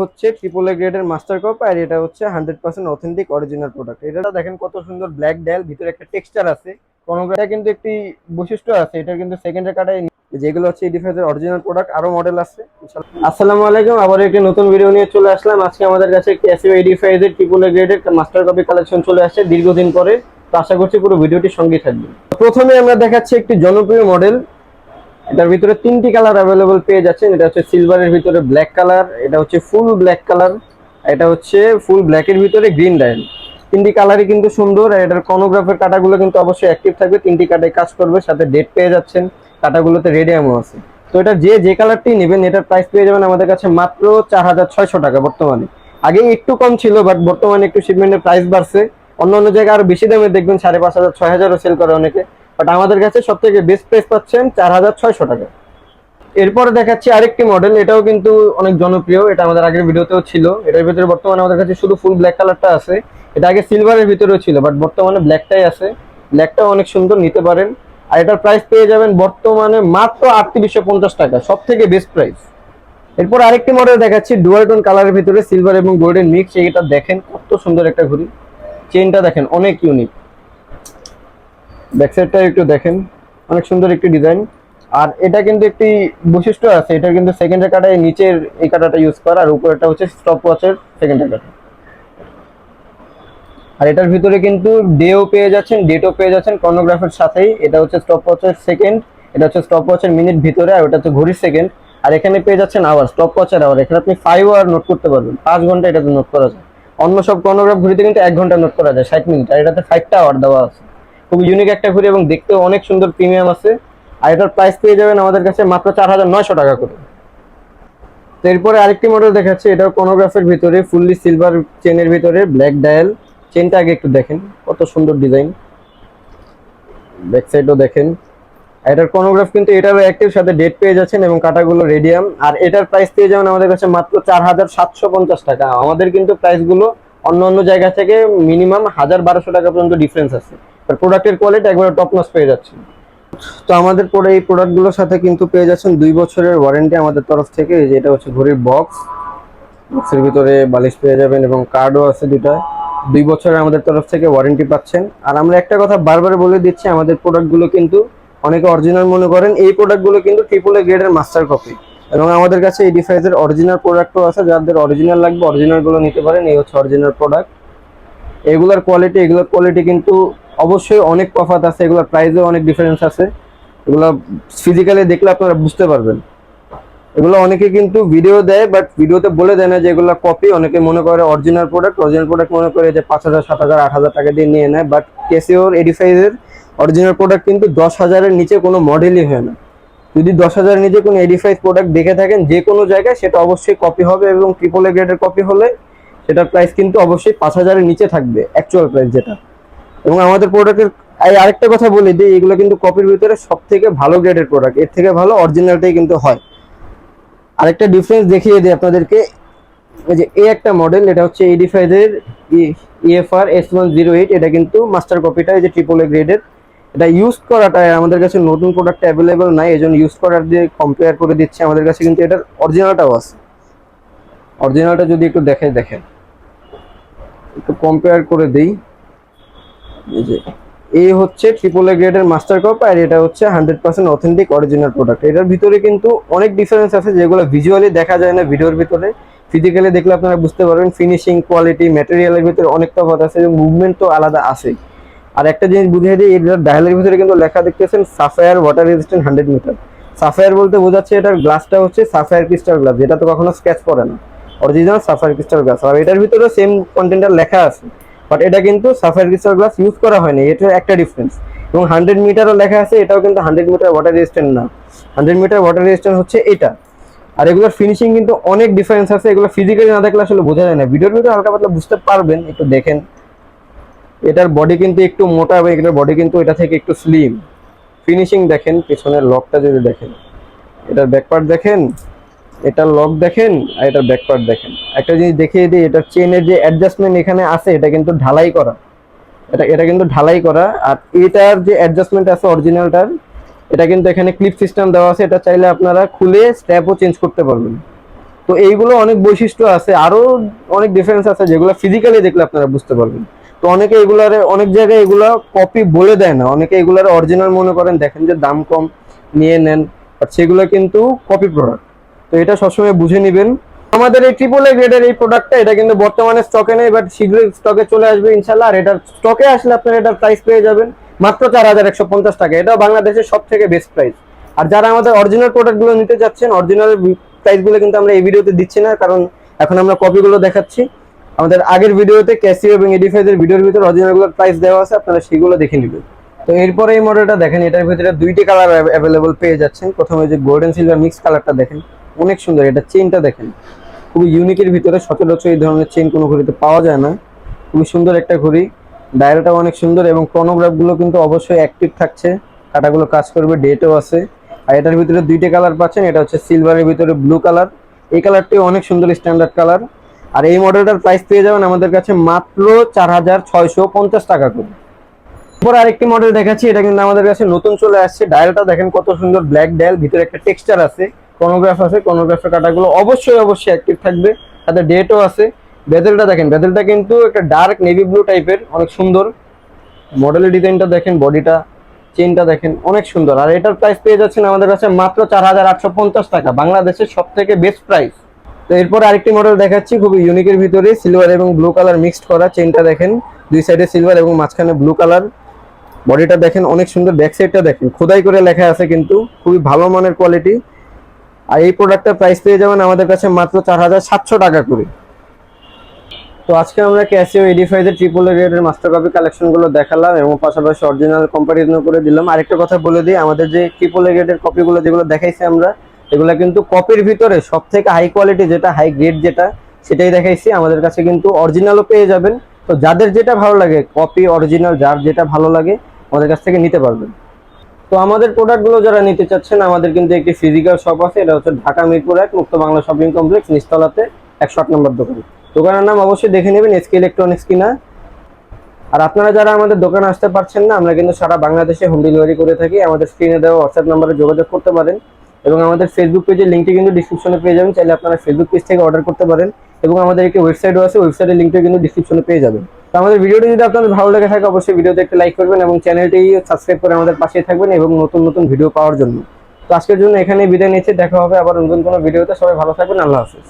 হচ্ছে triple A গ্রেডের master কপ আর এটা হচ্ছে hundred percent authentic original product এটা দেখেন কত সুন্দর ব্ল্যাক ডায়াল ভিতরে একটা টেক্সচার আছে। কোনো এটা কিন্তু একটি বৈশিষ্ট্য আছে এটা কিন্তু সেকেন্ডের কাটায় যেগুলো হচ্ছে এই ডিভাইসের অরিজিনাল প্রোডাক্ট আরও মডেল আছে আসসালামু আলাইকুম আবার একটি নতুন ভিডিও নিয়ে চলে আসলাম। আজকে আমাদের কাছে একটি এসইউ এডিফাইজের ট্রিপল এ গ্রেডের মাস্টার কপি কালেকশন চলে আসছে দীর্ঘদিন পরে। তো আশা করছি পুরো ভিডিওটি সঙ্গে থাকবে। প্রথমে আমরা দেখাচ্ছি একটি জনপ্রিয় মডেল এটার ভিতরে তিনটি কালার অ্যাভেলেবল পেয়ে যাচ্ছেন। এটা হচ্ছে সিলভারের ভিতরে ব্ল্যাক কালার এটা হচ্ছে ফুল ব্ল্যাক কালার এটা হচ্ছে ফুল ব্ল্যাকের ভিতরে গ্রিন ডায়াল তিনটি কালারই কিন্তু সুন্দর, আর এটার কনোগ্রাফের কাটাগুলো কিন্তু অবশ্যই অ্যাক্টিভ থাকবে। তিনটি কাটায় কাজ করবে, সাথে ডেট পেয়ে যাচ্ছেন, কাটাগুলোতে রেডিয়ামও আছে। তো এটা যে যে কালারটি নেবেন, এটার প্রাইস পেয়ে যাবেন আমাদের কাছে মাত্র চার হাজার ছয়শো টাকা বর্তমানে। আগে একটু কম ছিল বাট বর্তমানে একটু শিপমেন্টের প্রাইস বাড়ছে। অন্য অন্য জায়গায় আরও বেশি দামে দেখবেন, সাড়ে পাঁচ হাজার, ছয় হাজারও সেল করে অনেকে। বাট আমাদের কাছে সব থেকে বেস্ট প্রাইস পাচ্ছেন চার হাজার ছয়শো টাকা। এরপরে দেখাচ্ছি আরেকটি মডেল এটাও কিন্তু অনেক জনপ্রিয়, এটা আমাদের আগের ভিডিওতেও ছিল। এটার ভিতরে বর্তমানে আমাদের কাছে শুধু ফুল ব্ল্যাক কালারটা আছে। এটা আগে সিলভারের ভিতরেও ছিল বাট বর্তমানে ব্ল্যাকটাই আছে। ব্ল্যাকটাও অনেক সুন্দর, নিতে পারেন। আর এটার প্রাইস পেয়ে যাবেন বর্তমানে মাত্র আটত্রিশশো পঞ্চাশ টাকা সব থেকে বেস্ট প্রাইস এরপর আরেকটি মডেল দেখাচ্ছি ডুয়াল টোন কালারের ভিতরে সিলভার এবং গোল্ডেন মিক্স এটা দেখেন কত সুন্দর একটা ঘড়ি। চেনটা দেখেন অনেক ইউনিক ব্যাক সাইডটা একটু দেখেন। অনেক সুন্দর একটি ডিজাইন আর এটা কিন্তু একটি বৈশিষ্ট্য আছে, এটা কিন্তু সেকেন্ডের কাটায় নিচের এই কাটাটা ইউজ করা, আর উপরেরটা হচ্ছে স্টপ ওয়াচের সেকেন্ডের কাটা। আর এটার ভিতরে কিন্তু ডেও পেয়ে যাচ্ছেন ডেটও পেয়ে যাচ্ছেন কর্নোগ্রাফের সাথেই। এটা হচ্ছে স্টপ ওয়াচের সেকেন্ড এটা হচ্ছে স্টপ ওয়াচের মিনিট ভিতরে, আর ওটা হচ্ছে ঘড়ির সেকেন্ড আর এখানে পেয়ে যাচ্ছেন আওয়ার স্টপ ওয়াচের আওয়ার এখানে আপনি ফাইভ আওয়ার নোট করতে পারবেন, পাঁচ ঘণ্টা এটাতে নোট করা যায়। অন্য সব কর্নোগ্রাফ ঘড়িতে কিন্তু এক ঘণ্টা নোট করা যায়, ষাট মিনিট আর এটাতে ফাইভটা আওয়ার দেওয়া আছে। খুব ইউনিক একটা ঘড়ি এবং দেখতেও অনেক সুন্দর প্রিমিয়াম আছে। আর এটার প্রাইস পেয়ে যাবেন আমাদের কাছে মাত্র চার হাজার নয়শো টাকা করে। তো এরপরে আরেকটি মডেল দেখাচ্ছে, এটাও কোনোগ্রাফের ভিতরে ফুললি সিলভার চেনের ভিতরে ব্ল্যাক ডায়াল চেনটা আগে একটু দেখেন, কত সুন্দর ডিজাইন ব্যাক সাইডও দেখেন। এটার কোনোগ্রাফ কিন্তু এটারও অ্যাক্টিভ সাথে ডেট পেয়ে যাচ্ছেন এবং কাটাগুলো রেডিয়াম আর এটার প্রাইস পেয়ে যাবেন আমাদের কাছে মাত্র চার হাজার সাতশো পঞ্চাশ টাকা। আমাদের কিন্তু প্রাইসগুলো অন্য অন্য জায়গা থেকে মিনিমাম হাজার বারোশো টাকা পর্যন্ত ডিফারেন্স আছে। আর প্রোডাক্টের কোয়ালিটি একবারে টপ নস পেয়ে যাচ্ছে। তো আমাদের পরে এই প্রোডাক্টগুলোর সাথে কিন্তু পেয়ে যাচ্ছেন দুই বছরের ওয়ারেন্টি আমাদের তরফ থেকে, এই যে এটা হচ্ছে ঘড়ির বক্স বক্সের ভিতরে বালিশ পেয়ে যাবেন এবং কার্ডও আছে দুটা দুই বছরের আমাদের তরফ থেকে ওয়ারেন্টি পাচ্ছেন। আর আমরা একটা কথা বারবার বলে দিচ্ছি, আমাদের প্রোডাক্টগুলো কিন্তু অনেকে অরিজিনাল মনে করেন, এই প্রোডাক্টগুলো কিন্তু ট্রিপল এ গ্রেডের মাস্টার কপি এবং আমাদের কাছে এই ডিভাইসের অরিজিনাল প্রোডাক্টও আছে, যাদের অরিজিনাল লাগবে অরিজিনালগুলো নিতে পারেন, এই হচ্ছে অরিজিনাল প্রোডাক্ট এগুলার কোয়ালিটি এগুলোর কোয়ালিটি কিন্তু অবশ্যই অনেক তফাৎ আছে, এগুলোর প্রাইসেও অনেক ডিফারেন্স আছে। এগুলো ফিজিক্যালি দেখলে আপনারা বুঝতে পারবেন। এগুলো অনেকে কিন্তু ভিডিও দেয় বাট ভিডিওতে বলে দেয় না যে এগুলো কপি অনেকে মনে করে অরিজিনাল প্রোডাক্ট অরিজিনাল প্রোডাক্ট মনে করে যে পাঁচ হাজার, সাত হাজার, আট হাজার টাকা দিয়ে নিয়ে নেয় বাট কেসিওর এডিফাইজের অরিজিনাল প্রোডাক্ট কিন্তু দশ হাজারের নিচে কোনো মডেলই হয় না। যদি দশ হাজারের নিচে কোনো এডিফাইজ প্রোডাক্ট দেখে থাকেন, যে কোনো জায়গায় সেটা অবশ্যই কপি হবে এবং ট্রিপল এ গ্রেডের কপি হলে সেটার প্রাইস কিন্তু অবশ্যই পাঁচ হাজারের নিচে থাকবে অ্যাকচুয়াল প্রাইস যেটা। এবং আমাদের প্রোডাক্টের এই আরেকটা কথা বলি যে এগুলো কিন্তু কপির ভিতরে সব থেকে ভালো গ্রেডের প্রোডাক্টের থেকে ভালো অরিজিনালটাই কিন্তু হয়। আরেকটা ডিফারেন্স দেখিয়ে দিই আপনাদেরকে। এই যে এই একটা মডেল এটা হচ্ছে এইডি ফাইভের EFR S one zero eight এটা কিন্তু মাস্টার কপিটা এই যে ট্রিপল এ গ্রেডের এটা ইউজ করাটা আমাদের কাছে নতুন প্রোডাক্ট অ্যাভেলেবেল নাই এই জন্য ইউজ করার দিয়ে কম্পেয়ার করে দিচ্ছে। আমাদের কাছে কিন্তু এটার অরিজিনালটাও আছে। অরিজিনালটা যদি একটু দেখে দেখেন। একটু কম্পেয়ার করে দিই। যে। এই হচ্ছে ট্রিপল এ গ্রেডের মাস্টার কপ আর এটা হচ্ছে hundred percent authentic original product এটার ভিতরে কিন্তু অনেক ডিফারেন্স আছে যেগুলো ভিজুয়ালি দেখা যায় না ভিডিওর ভিতরে। ফিজিক্যালি দেখলে আপনারা বুঝতে পারবেন ফিনিশিং কোয়ালিটি ম্যাটেরিয়ালের ভিতরে অনেক তফাৎ আছে এবং মুভমেন্ট তো আলাদা আছে। আর একটা জিনিস বুঝিয়ে দিই, এটার ডায়ালের ভিতরে কিন্তু লেখা দেখতেছেন sapphire water resistant hundred meter sapphire বলতে বোঝাচ্ছে এটার গ্লাসটা হচ্ছে সাফায়ার ক্রিস্টাল গ্লাস যেটা তো কখনো স্ক্র্যাচ পড়ে না। অরিজিনাল সাফায়ার ক্রিস্টাল গ্লাস আর এটার ভিতরে সেম কন্টেন্টার লেখা আছে। বাট এটা কিন্তু সাফায়ার ক্রিস্টাল গ্লাস ইউজ করা হয়নি এটার একটা ডিফারেন্স এবং হান্ড্রেড মিটারও লেখা আছে, এটাও কিন্তু হান্ড্রেড মিটার ওয়াটার রেজিস্ট্যান্ট না। হান্ড্রেড মিটার ওয়াটার রেজিস্ট্যান্ট হচ্ছে এটা। আর এগুলোর ফিনিশিং কিন্তু অনেক ডিফারেন্স আছে, এগুলো ফিজিক্যালি না দেখলে আসলে বোঝা যায় না। ভিডিওর ভিতরে হালকা পাতলা বুঝতে পারবেন, একটু দেখেন। এটার বডি কিন্তু একটু মোটা এবং এটার বডি কিন্তু এটা থেকে একটু স্লিম ফিনিশিং দেখেন, পেছনের লকটা যদি দেখেন। এটার ব্যাকপার্ট দেখেন। এটার লক দেখেন আর এটার ব্যাকপার্ট দেখেন। একটা জিনিস দেখিয়ে দিই, এটা চেনের যে অ্যাডজাস্টমেন্ট এখানে আছে, এটা কিন্তু ঢালাই করা। এটা এটা কিন্তু ঢালাই করা। আর এটার যে অ্যাডজাস্টমেন্ট আছে অরিজিনালটার এটা কিন্তু এখানে ক্লিপ সিস্টেম দেওয়া আছে। এটা চাইলে আপনারা খুলে স্ট্যাপও চেঞ্জ করতে পারবেন। তো এইগুলো অনেক বৈশিষ্ট্য আছে। আরও অনেক ডিফারেন্স আছে যেগুলো ফিজিক্যালি দেখলে আপনারা বুঝতে পারবেন। তো অনেকে এগুলার, অনেক জায়গায় এগুলা কপি বলে দেয় না। অনেকে এগুলার অরিজিনাল মনে করেন, দেখেন যে দাম কম, নিয়ে নেন। আর সেগুলো কিন্তু কপি প্রোডাক্ট তো এটা সবসময় বুঝে নেবেন। আমাদের এই ট্রিপল এ গ্রেডের এই প্রোডাক্টটা এটা কিন্তু বর্তমানে স্টকে নেই বাট শীঘ্রই স্টকে চলে আসবে ইনশাল্লাহ আর এটার স্টকে আসলে আপনারা এটার প্রাইস পেয়ে যাবেন। মাত্র চার হাজার একশো পঞ্চাশ টাকা। এটাও বাংলাদেশের সব থেকে বেস্ট প্রাইস আর যারা আমাদের অরিজিনাল প্রোডাক্টগুলো নিতে যাচ্ছেন অরিজিনাল প্রাইসগুলো কিন্তু আমরা এই ভিডিওতে দিচ্ছি না, কারণ এখন আমরা কপিগুলো দেখাচ্ছি। আমাদের আগের ভিডিওতে ক্যাসিও এবং এডিফাইজের ভিডিওর ভিতরে অরিজিনালগুলোর প্রাইস দেওয়া আছে, আপনারা সেগুলো দেখে নেবেন। তো এরপরে এই মডেলটা দেখেন, এটার ভিতরে দুইটি কালার অ্যাভেলেবল পেয়ে যাচ্ছেন। প্রথমে যে গোল্ডেন সিলভার মিক্স কালারটা দেখেন। অনেক সুন্দর, এটা চেনটা দেখেন। খুবই ইউনিকের ভিতরে সচরাচর এই ধরনের চেন কোনো ঘড়িতে পাওয়া যায় না। খুবই সুন্দর একটা ঘড়ি। ডায়ালটাও অনেক সুন্দর এবং ক্রনোগ্রাফগুলো কিন্তু অবশ্যই অ্যাক্টিভ থাকছে। কাটাগুলো কাজ করবে ডেটও আছে। আর এটার ভিতরে দুইটা কালার পাচ্ছেন, এটা হচ্ছে সিলভারের ভিতরে ব্লু কালার এই কালারটি অনেক সুন্দর স্ট্যান্ডার্ড কালার আর এই মডেলটার প্রাইস পেয়ে যাবেন আমাদের কাছে মাত্র চার হাজার ছয়শো পঞ্চাশ টাকা করে। এরপর আরেকটি মডেল দেখাচ্ছি, এটা কিন্তু আমাদের কাছে নতুন চলে আসছে। ডায়ালটা দেখেন কত সুন্দর ব্ল্যাক ডায়াল ভিতরে একটা টেক্সচার আছে। কনোগ্রাফ আছে কনোগ্রাফের কাটাগুলো অবশ্যই অবশ্যই অ্যাক্টিভ থাকবে। তাতে ডেটও আছে। বেজেলটা দেখেন বেজেলটা কিন্তু একটা ডার্ক নেভি ব্লু টাইপের অনেক সুন্দর। মডেলের ডিজাইনটা দেখেন বডিটা চেনটা দেখেন, অনেক সুন্দর। আর এটার প্রাইস পেয়ে যাচ্ছেন আমাদের কাছে মাত্র চার হাজার আটশো পঞ্চাশ টাকা, বাংলাদেশের সব থেকে বেস্ট প্রাইস তো এরপর আরেকটি মডেল দেখাচ্ছি খুবই ইউনিকের ভিতরে সিলভার এবং ব্লু কালার মিক্সড করা। চেনটা দেখেন, দুই সাইডে সিলভার এবং মাঝখানে ব্লু কালার বডিটা দেখেন, অনেক সুন্দর ব্যাক সাইডটা দেখেন। খোদাই করে লেখা আছে কিন্তু, খুবই ভালো মানের কোয়ালিটি আর এই প্রোডাক্টের প্রাইস পেয়ে যাবেন আমাদের কাছে মাত্র চার হাজার সাতশো টাকা করে। তো আজকে আমরা ক্যাসিও এডিফাইজের ট্রিপল রেটের মাস্টার কপি কালেকশনগুলো দেখালাম এবং পাশাপাশি অরিজিনাল কম্পারিজন করে দিলাম। আরেকটা কথা বলে দিই, আমাদের যে ট্রিপল রেটের কপিগুলো যেগুলো দেখাইছি আমরা, এগুলো কিন্তু কপির ভিতরে সব থেকে হাই কোয়ালিটি যেটা হাই গ্রেড যেটা, সেটাই দেখাইছি। আমাদের কাছে কিন্তু অরিজিনালও পেয়ে যাবেন। তো যাদের যেটা ভালো লাগে কপি অরিজিনাল যার যেটা ভালো লাগে, আমাদের কাছ থেকে নিতে পারবেন। তো আমাদের প্রোডাক্টগুলো যারা নিতে চাচ্ছেন, আমাদের কিন্তু একটি ফিজিক্যাল শপ আছে। এটা হচ্ছে ঢাকা মিরপুর এক, মুক্ত বাংলা শপিং কমপ্লেক্স নিচতলাতে একশো আট নম্বর দোকান। দোকানের নাম অবশ্যই দেখে নেবেন এসকে ইলেকট্রনিক্স কিনা। আর আপনারা যারা আমাদের দোকানে আসতে পারছেন না, আমরা কিন্তু সারা বাংলাদেশে হোম ডেলিভারি করে থাকি। আমাদের স্ক্রিনে দেওয়া হোয়াটসঅ্যাপ নাম্বারে যোগাযোগ করতে পারেন এবং আমাদের ফেসবুক পেজের লিঙ্কটি কিন্তু ডিসক্রিপশনে পেয়ে যাবেন। চাইলে আপনারা ফেসবুক পেজ থেকে অর্ডার করতে পারেন এবং আমাদের একটি ওয়েবসাইটও আছে ওয়েবসাইটের লিঙ্কটা কিন্তু ডিসক্রিপশনে পেয়ে যাবেন। তো আমাদের ভিডিওটি যদি আপনাদের ভালো লেগে থাকে, অবশ্যই ভিডিওতে একটা লাইক করবেন এবং চ্যানেলটি সাবস্ক্রাইব করে আমাদের পাশে থাকবেন এবং নতুন নতুন ভিডিও পাওয়ার জন্য। তো আজকের জন্য এখানে বিদায় নিচ্ছে। দেখা হবে আবার নতুন কোনো ভিডিওতে। সবাই ভালো থাকবেন। আল্লাহ হাফিজ।